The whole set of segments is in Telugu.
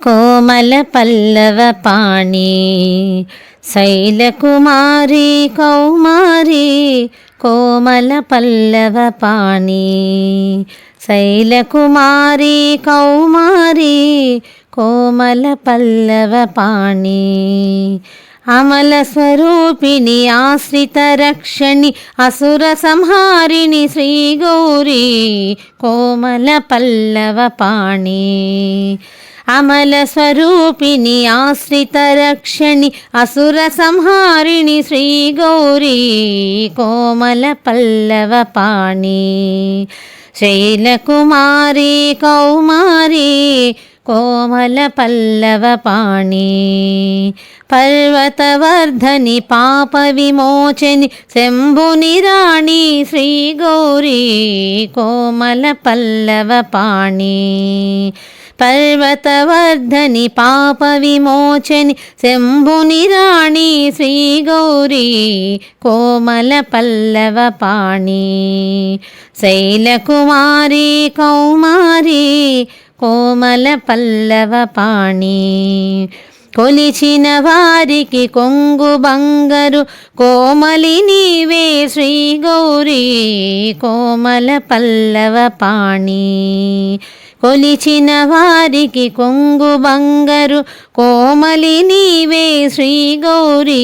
కోమల పల్లవ పాణి శైలకుమారి కౌమారి కోమల పల్లవ పాణి శైలకుమారి కౌమారి కోమల పల్లవ పాణి. అమల స్వరూపిణి ఆశ్రిత రక్షణి అసుర సంహారిణి శ్రీ గౌరీ కోమల పల్లవ పాణి. అమల స్వరూపిణి ఆశ్రిత రక్షణి అసుర సంహారిణి శ్రీ గౌరీ కోమల పల్లవ పాణి శైలకుమారి కౌమారి కోమల పల్లవ పాణి పర్వతవర్ధని పాప విమోచని శంభుని రాణి శ్రీ కోమల పల్లవ పాణి. శ్రీ గౌరీ కోమల పల్లవ పాణి శైలకుమారి కౌమారి కోమల పల్లవ పాణి. కొలిచిన వారికి కొంగు బంగరు కోమలి నీవే శ్రీ గౌరీ కోమల పల్లవ పాణి. కొలిచిన వారికి కొంగు బంగరు కోమలి నీవే శ్రీ గౌరీ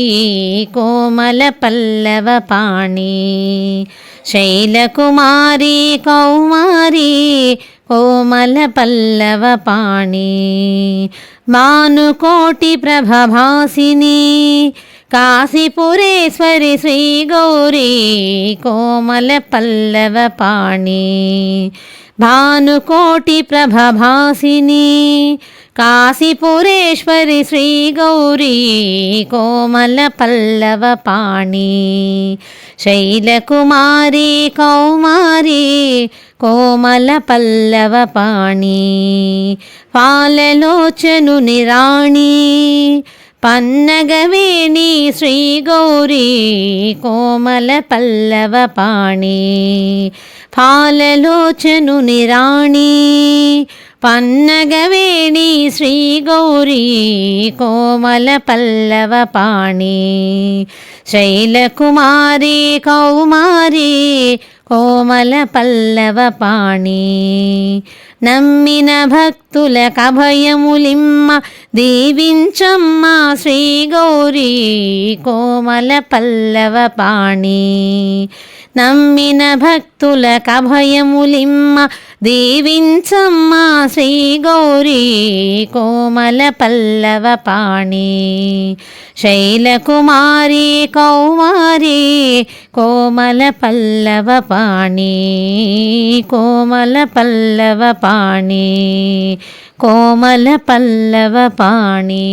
కోమల పల్లవ పాణి. శైలకుమారి కౌమారి కోమల పల్లవ పాణి. మానుకోటి ప్రభభాసిని కాశీపురేశ్వరి శ్రీ గౌరీ కోమల పల్లవ పాణి. భానుకోటి ప్రభభాసిని కాశీపురేశ్వరి శ్రీ గౌరీ కోమల పల్లవ పాణి. శైలకుమారి కౌమారి కోమల పల్లవ పాణి. పాలలోచను నిరాణి పన్నగవేణి శ్రీ గౌరీ కోమల పల్లవ పాణి పాలలోచను నిరాణి పన్నగవేణి శ్రీ గౌరీ కోమల పల్లవ పాణి శైలకుమారి కౌమారి కోమల పల్లవ పాణి నమ్మిన భక్తుల కభయములిమ్మ దీవించమ్మ శ్రీ గౌరీ కోమల పల్లవ పాణి. నమ్మిన భక్తుల కభయములిమ్మ దీవించమ్మ శ్రీ గౌరీ కోమల పల్లవ పాణి. శైలకుమారి కౌమారి కోమల పల్లవ పాణి కోమల పల్లవ పాణి కోమల పల్లవ పాణి